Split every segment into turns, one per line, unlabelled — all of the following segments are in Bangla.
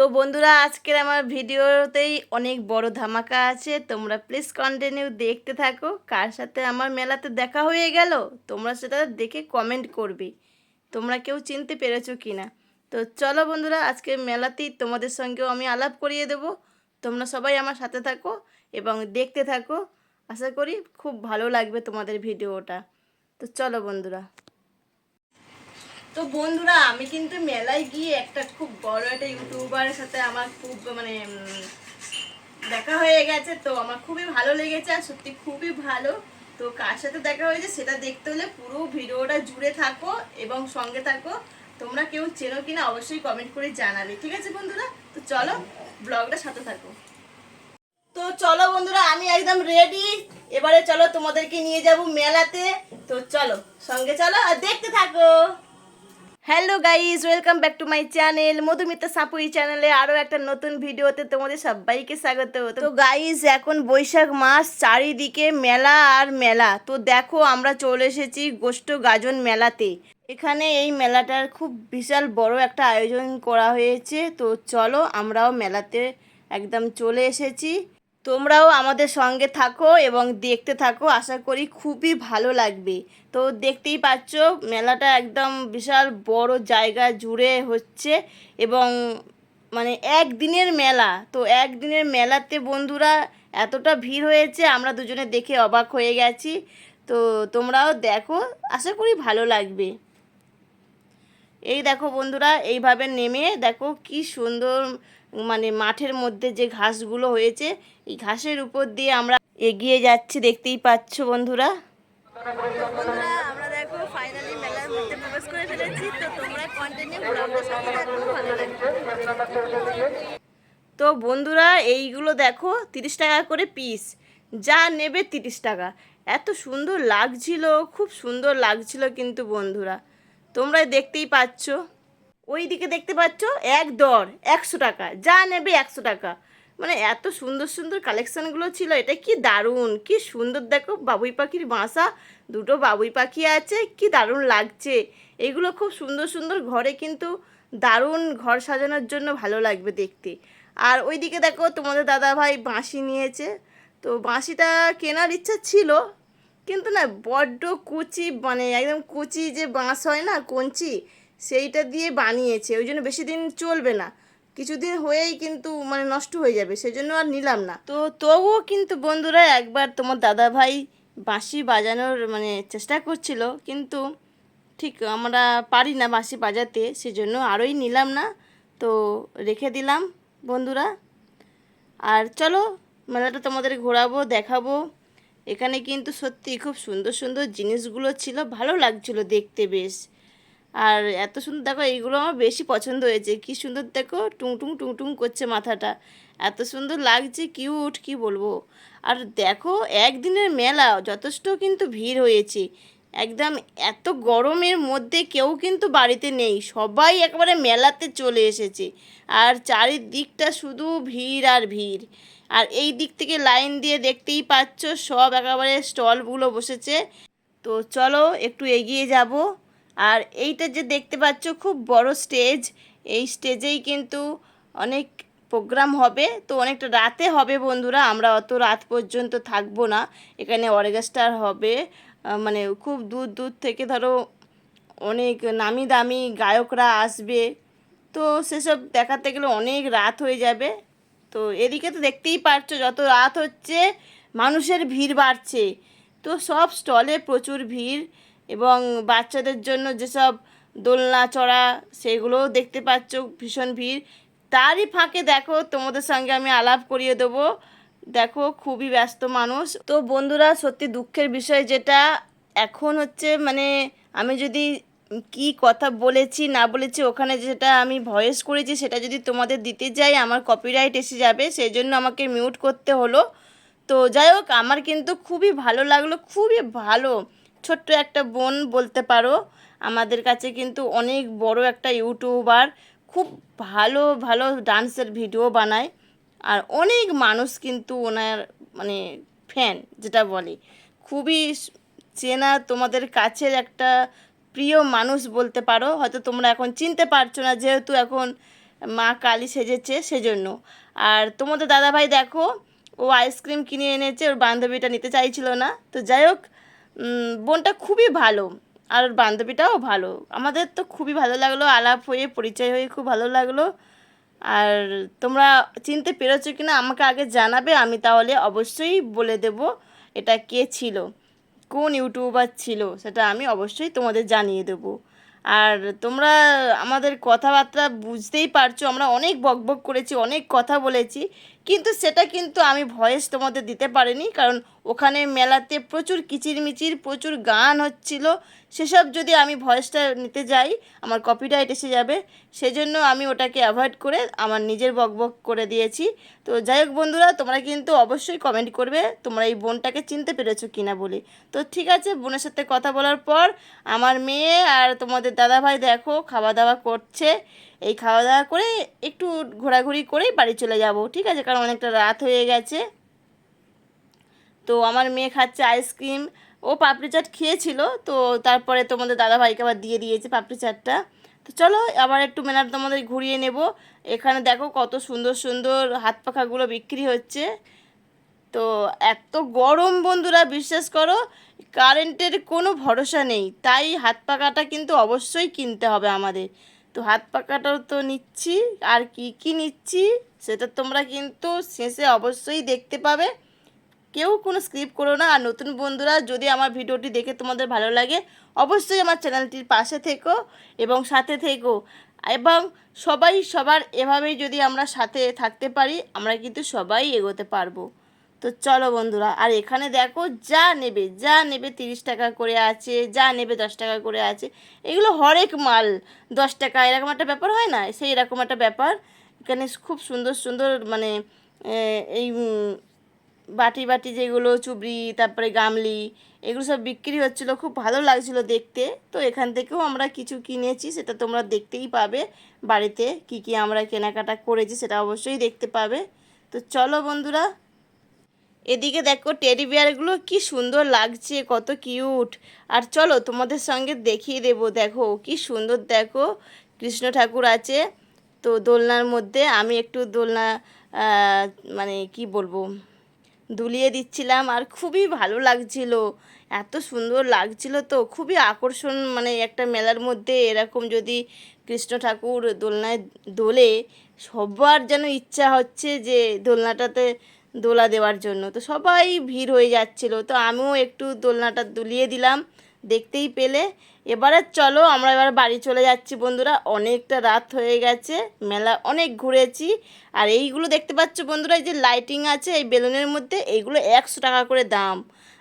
তো বন্ধুরা, আজকের আমার ভিডিওতেই অনেক বড় ধামাকা আছে। তোমরা প্লিজ কন্টিনিউ দেখতে থাকো। কার সাথে আমার মেলাতে দেখা হয়ে গেল, তোমরা সেটা দেখে কমেন্ট করবে। তোমরা কেউ চিনতে পেরেছ কি না তো চলো বন্ধুরা আজকে মেলাতেই তোমাদের সঙ্গেও আমি আলাপ করিয়ে দেবো। তোমরা সবাই আমার সাথে থাকো এবং দেখতে থাকো। আশা করি খুব ভালো লাগবে তোমাদের ভিডিওটা। তো চলো বন্ধুরা। তো বন্ধুরা, আমি কিন্তু মেলায় গিয়ে একটা খুব বড় একটা ইউটিউবারের সাথে আমার খুব মানে দেখা হয়ে গেছে। তো আমার খুবই ভালো লেগেছে আর সত্যি খুবই ভালো। তো কার সাথে দেখা হয়েছে সেটা দেখতে হলে পুরো ভিডিওটা জুড়ে থাকো এবং সঙ্গে থাকো। তোমরা কেউ চেনো কিনা অবশ্যই কমেন্ট করে জানাবে, ঠিক আছে বন্ধুরা? তো চলো ব্লগটা সাথে থাকো। তো চলো বন্ধুরা, আমি একদম রেডি এবারে চলো তোমাদেরকে নিয়ে যাব মেলাতে। তো চলো সঙ্গে চলো আর দেখতে থাকো। Hello guys welcome back to my channel Madhumita Sapui চ্যানেলে আরও একটা নতুন ভিডিওতে তোমাদের সবাইকে স্বাগত। তো গাইজ এখন বৈশাখ মাস, চারিদিকে মেলা আর মেলা। তো দেখো, আমরা চলে এসেছি গোষ্ঠ গাজন মেলাতে। এখানে এই মেলাটার খুব বিশাল বড় একটা আয়োজন করা হয়েছে। তো চলো, আমরাও মেলাতে একদম চলে এসেছি। তোমরাও আমাদের সঙ্গে থাকো এবং দেখতে থাকো। আশা করি খুবই ভালো লাগবে। তো দেখতেই পাচ্ছ, মেলাটা একদম বিশাল বড় জায়গা জুড়ে হচ্ছে এবং মানে একদিনের মেলা। তো একদিনের মেলাতে বন্ধুরা এতটা ভিড় হয়েছে, আমরা দুজনে দেখে অবাক হয়ে গেছি। তো তোমরাও দেখো, আশা করি ভালো লাগবে। এই দেখো বন্ধুরা এইভাবে নেমে দেখো কি সুন্দর মানে মাঠের মধ্যে যে ঘাসগুলো হয়েছে এই ঘাসের উপর দিয়ে আমরা এগিয়ে যাচ্ছি দেখতেই পাচ্ছ বন্ধুরা। বন্ধুরা আমরা দেখো ফাইনালি মেলার মধ্যে প্রবেশ করে ফেলেছি তো তোমরা কন্টিনিউ ব্লগের সাথে থাকো ভালো লাগবে। তো বন্ধুরা এইগুলো দেখো তিরিশ টাকা করে পিস যা নেবে তিরিশ টাকা। এত সুন্দর লাগছিল খুব সুন্দর লাগছিল কিন্তু বন্ধুরা। তোমরা দেখতেই পাচ্ছ। ওই দিকে দেখতে পাচ্ছ এক দর, একশো টাকা। যা নেবে একশো টাকা। মানে এত সুন্দর সুন্দর কালেকশানগুলো ছিল, এটা কি দারুণ, কি সুন্দর। দেখো, বাবুই পাখির বাসা, দুটো বাবুই পাখি আছে, কি দারুণ লাগছে। এগুলো খুব সুন্দর সুন্দর ঘরে কিন্তু দারুণ ঘর সাজানোর জন্য ভালো লাগবে দেখতে। আর ওইদিকে দেখো, তোমাদের দাদা ভাই বাঁশি নিয়েছে। তো বাঁশিটা কেনার ইচ্ছা ছিল কিন্তু না বড্ড কুচি মানে একদম কুচি যে বাঁশ হয় না, কঞ্চি, সেইটা দিয়ে বানিয়েছে। ওই জন্য বেশি দিন চলবে না। কিছুদিন হয়েই কিন্তু মানে নষ্ট হয়ে যাবে সেই জন্য আর নিলাম না। তো তবুও কিন্তু বন্ধুরা একবার তোমার দাদা ভাই বাঁশি বাজানোর মানে চেষ্টা করছিল, কিন্তু ঠিক আমরা পারি না বাঁশি বাজাতে, সেজন্য আরোই নিলাম না। তো রেখে দিলাম বন্ধুরা। আর চলো, মেলাটা তোমাদের ঘোরাবো, দেখাবো। এখানে কিন্তু সত্যি খুব সুন্দর সুন্দর জিনিসগুলো ছিল, ভালো লাগছিল দেখতে বেশ। আর এত সুন্দর, দেখো এইগুলো আমার বেশি পছন্দ হয়েছে। কি সুন্দর, দেখো টুং টুং টুং টুং করছে মাথাটা। এত সুন্দর লাগছে, কিউট, কি বলব? আর দেখো একদিনের মেলা, যথেষ্ট কিন্তু ভিড় হয়েছে। একদম এত গরমের মধ্যে কেউ কিন্তু বাড়িতে নেই। সবাই একবারে মেলাতে চলে এসেছে। আর চারিদিকটা শুধু ভিড় আর ভিড়। আর এই দিক থেকে লাইন দিয়ে দেখতেই পাচ্ছ, সব একেবারে স্টলগুলো বসেছে। তো চলো একটু এগিয়ে যাব। আর এইটা যে দেখতে পাচ্ছ, খুব বড় স্টেজ। এই স্টেজেই কিন্তু অনেক প্রোগ্রাম হবে। তো অনেকটা রাতে হবে বন্ধুরা, আমরা অত রাত পর্যন্ত থাকব না। এখানে অর্কেস্ট্রার হবে। মানে খুব দূর দূর থেকে ধরো অনেক নামি দামি গায়করা আসবে। তো সেসব দেখাতে গেলে অনেক রাত হয়ে যাবে। তো এদিকে তো দেখতেই পারছ, যত রাত হচ্ছে, মানুষের ভিড় বাড়ছে। তো সব স্টলে প্রচুর ভিড় এবং বাচ্চাদের জন্য যেসব দোলনা, চড়া, সেগুলোও দেখতে পাচ্ছ, ভীষণ ভিড়। তারই ফাঁকে দেখো, তোমাদের সঙ্গে আমি আলাপ করিয়ে দেবো। দেখো, খুবই ব্যস্ত মানুষ। তো বন্ধুরা, সত্যি দুঃখের বিষয় যেটা, এখন হচ্ছে মানে আমি যদি কি কথা বলেছি, না বলেছি, ওখানে যেটা আমি ভয়েস করেছি, সেটা যদি তোমাদের দিতে যাই, আমার কপিরাইট এসে যাবে সেই জন্য আমাকে মিউট করতে হলো। তো যাই হোক, আমার কিন্তু খুবই ভালো লাগল, খুবই ভালো। ছোট্ট একটা বোন বলতে পারো, আমাদের কাছে কিন্তু অনেক বড় একটা ইউটিউবার খুব ভালো ভালো ডান্সের ভিডিও বানায়। আর অনেক মানুষ কিন্তু ওনার মানে ফ্যান যেটা বলে। খুবই চেনা তোমাদের কাছের একটা প্রিয় মানুষ বলতে পারো, হয়তো তোমরা এখন চিনতে পারছ না যেহেতু এখন মা কালী সেজেছে সেজন্য। আর তোমাদের দাদাভাই দেখো, ও আইসক্রিম কিনে এনেছে, ওর বান্ধবীটা নিতে চাইছিল না। তো যাই হোক বোনটা খুবই ভালো, আর ওর বান্ধবীটাও ভালো। আমাদের তো খুবই ভালো লাগল, আলাপ হয়ে, পরিচয় হয়ে খুব ভালো লাগল। আর তোমরা চিনতে পেরেছ কিনা আমাকে আগে জানাবে, আমি তাহলে অবশ্যই বলে দেব, এটা কে ছিল। কোন ইউটিউবার ছিল সেটা আমি অবশ্যই তোমাদের জানিয়ে দেব। আর তোমরা আমাদের কথাবার্তা বুঝতেই পারছ, আমরা অনেক বকবক করেছি, অনেক কথা বলেছি। কিন্তু সেটা কিন্তু আমি ভয়েস তোমাদের দিতে পারিনি, কারণ ওখানে মেলাতে প্রচুর কিচিরমিচির, প্রচুর গান হচ্ছিল। সেসব যদি আমি ভয়েসটা নিতে যাই, আমার কপিরাইট এসে যাবে। সেজন্য আমি ওটাকে অ্যাভয়েড করে আমার নিজের বকবক করে দিয়েছি। তো যাই হোক বন্ধুরা, তোমরা কিন্তু অবশ্যই কমেন্ট করবে, তোমরা এই বোনটাকে চিনতে পেরেছ কিনা বলে। তো ঠিক আছে, বোনের সাথে কথা বলার পর আমার মেয়ে আর তোমাদের দাদাভাই দেখো, খাওয়া দাওয়া করছে। এই খাওয়া দাওয়া করে একটু ঘোরাঘুরি করেই বাড়ি চলে যাব, ঠিক আছে? কারণ অনেকটা রাত হয়ে গেছে। তো আমার মেয়ে খাচ্ছে আইসক্রিম। ও পাপড়ি চাট খেয়েছিল, তো তারপরে তোমাদের দাদাভাইকে আবার দিয়ে দিয়েছে পাপড়ি চাটটা। তো চলো, আবার একটু মেলার তোমাদের ঘুরিয়ে নেব। এখানে দেখো কত সুন্দর সুন্দর হাত পাখাগুলো বিক্রি হচ্ছে। তো এত গরম বন্ধুরা, বিশ্বাস করো, কারেন্টের কোনো ভরসা নেই। তাই হাত পাখাটা কিন্তু অবশ্যই কিনতে হবে আমাদের। তো হাত পাখাটাও তো নিচ্ছি, আর কি কি নিচ্ছি সেটা তোমরা কিন্তু শেষে অবশ্যই দেখতে পাবে। কেউ কোনো স্ক্রিপ্ট করো না, আর নতুন বন্ধুরা যদি আমার ভিডিওটি দেখে তোমাদের ভালো লাগে, অবশ্যই আমার চ্যানেলটির পাশে থেকো এবং সাথে থেকো। এবং সবাই সবার এভাবেই যদি আমরা সাথে থাকতে পারি, আমরা কিন্তু সবাই এগোতে পারব। তো চলো বন্ধুরা, আর এখানে দেখো যা নেবে যা নেবে তিরিশ টাকা করে আছে, যা নেবে দশ টাকা করে আছে, এগুলো হরেক মাল, দশ টাকা, এরকম একটা ব্যাপার হয় না? সেই এরকম একটা ব্যাপার। এখানে খুব সুন্দর সুন্দর মানে এই বাটি বাটি যেগুলো, চুবড়ি, তারপরে গামলি, এগুলো সব বিক্রি হচ্ছিল, খুব ভালো লাগছিল দেখতে। তো এখান থেকেও আমরা কিছু কিনেছি, সেটা তোমরা দেখতেই পাবে। বাড়িতে কি কি আমরা কেনাকাটা করেছি, সেটা অবশ্যই দেখতে পাবে। তো চলো বন্ধুরা এদিকে দেখো টেডি বিয়ারগুলো কি সুন্দর লাগছে, কত কিউট আর চলো তোমাদের সঙ্গে দেখিয়ে দেবো, দেখো, কি সুন্দর দেখো, কৃষ্ণ ঠাকুর আছে। তো দোলনার মধ্যে আমি একটু দোলনা মানে কি বলব, দুলিয়ে দিচ্ছিলাম আর খুবই ভালো লাগছিল। এত সুন্দর লাগছিল তো, খুবই আকর্ষণ মানে একটা মেলার মধ্যে এরকম যদি কৃষ্ণ ঠাকুর দোলনায় দোলে, সবার যেন ইচ্ছা হচ্ছে যে দোলনাটাতে দোলা দেওয়ার জন্য। তো সবাই ভিড় হয়ে যাচ্ছিল। তো আমিও একটু দোলনাটা দুলিয়ে দিলাম। দেখতেই পেলে। এবারে চলো, আমরা এবার বাড়ি চলে যাচ্ছি বন্ধুরা। অনেকটা রাত হয়ে গেছে। মেলা অনেক ঘুরেছি। আর এইগুলো দেখতে পাচ্ছ বন্ধুরা, এই যে লাইটিং আছে এই বেলুনের মধ্যে, এইগুলো একশো টাকা করে দাম।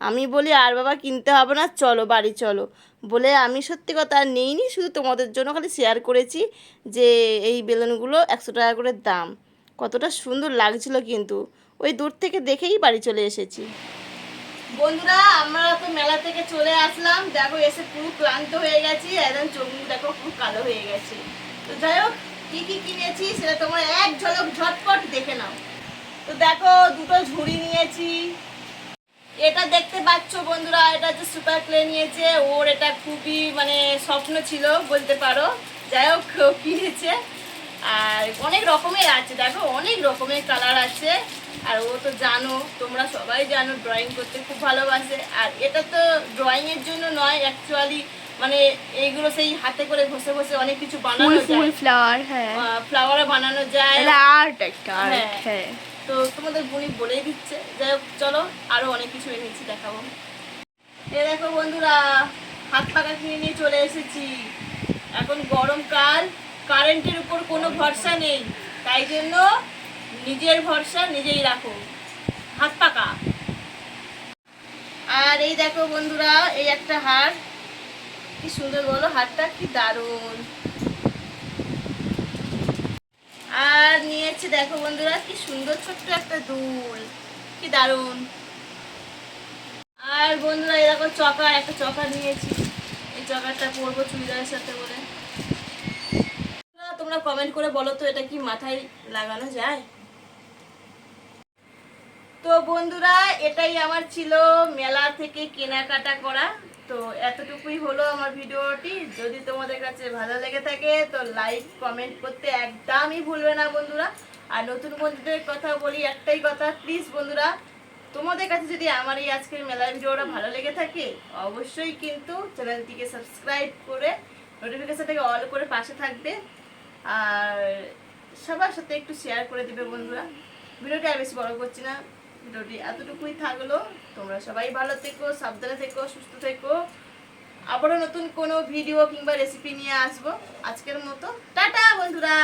আমি বলি, আর বাবা, কিনতে হবে না। চলো, বাড়ি চলো। বলে আমি সত্যি কথা আর নেইনি, শুধু তোমাদের জন্য খালি শেয়ার করেছি যে এই বেলুনগুলো একশো টাকা করে দাম। কতটা সুন্দর লাগছিল কিন্তু। ওই দূর থেকে দেখেই বাড়ি চলে এসেছি। বন্ধুরা, আমরা তো মেলা থেকে চলে আসলাম। দেখো, এসে পুরো ক্লান্ত হয়ে গেছি একদম চোখ দেখো, পুরো কালো হয়ে গেছে। তো যাই হোক, কী কী কিনেছি সেটা তোমরা এক ঝলক ঝটপট দেখে নাও। তো দেখো, দুটো ঝুড়ি নিয়েছি। এটা দেখতে পাচ্ছ বন্ধুরা, এটা হচ্ছে সুপার ক্লে নিয়েছে, ওর এটা খুবই মানে স্বপ্ন ছিল বলতে পারো। যাই হোক কিনেছে। আর অনেক রকমের আছে, দেখো, অনেক রকমের কালার আছে। আর ও তো জানো তোমরা সবাই জানো ড্রয়িং করতে খুব ভালোবাসে। আর এটা তো ড্রয়িংয়ের জন্য নয় অ্যাকচুয়ালি মানে এইগুলো সেই হাতে করে ঘষে ঘষে অনেক কিছু বানানো
ফুল ফুল
যায়
ফ্লাওয়ার হ্যাঁ
ফ্লাওয়ারে বানানো যায়।
এটা আর্ট একটা art,
হ্যাঁ।
হ্যাঁ।
তো তোমাদের বুনি বলেই দিচ্ছে। যাই হোক চলো আরও অনেক কিছু এনেছি দেখাবো। এ দেখো বন্ধুরা হাত পাকা কিনে নিয়ে চলে এসেছি। এখন গরমকাল কারেন্টের উপর কোনো ভরসা নেই। তাই জন্য নিজের ভরসা নিজেই রাখো হাত পাকা। আর এই দেখো বন্ধুরা, এই একটা হার। কি সুন্দর বলো, হারটা কি দারুণ। আর নিয়েছে দেখো বন্ধুরা, কি সুন্দর ছোট্ট একটা দুল। কি দারুণ। আর বন্ধুরা এরকম চকার একটা চকার নিয়েছি। এই চকারটা পরবো চুড়িদারের সাথে বলে তোমরা কমেন্ট করে বলো তো, এটা কি মাথায় লাগানো যায়? তো বন্ধুরা, এটাই আমার ছিল মেলা থেকে কেনাকাটা করা। তো এতটুকুই হলো আমার ভিডিওটি। যদি তোমাদের কাছে ভালো লেগে থাকে, তো লাইক কমেন্ট করতে একদমই ভুলবে না বন্ধুরা। আর নতুন বন্ধুদের কথা বলি একটাই কথা প্লিজ বন্ধুরা, তোমাদের কাছে যদি আমার এই আজকের মেলার ভিডিওটা ভালো লেগে থাকে, অবশ্যই কিন্তু চ্যানেলটিকে সাবস্ক্রাইব করে নোটিফিকেশনটাকে অল করে পাশে থাকবে। আর সবার সাথে একটু শেয়ার করে দিবে বন্ধুরা। ভিডিওটা আর বেশি বড় করছি না। ভিডিওটি এতটুকুই থাকল। তোমরা সবাই ভালো থেকো, সাবধানে থেকো, সুস্থ থেকো। আবারও নতুন কোনো ভিডিও কিংবা রেসিপি নিয়ে আসব। আজকের মতো, টাটা বন্ধুরা!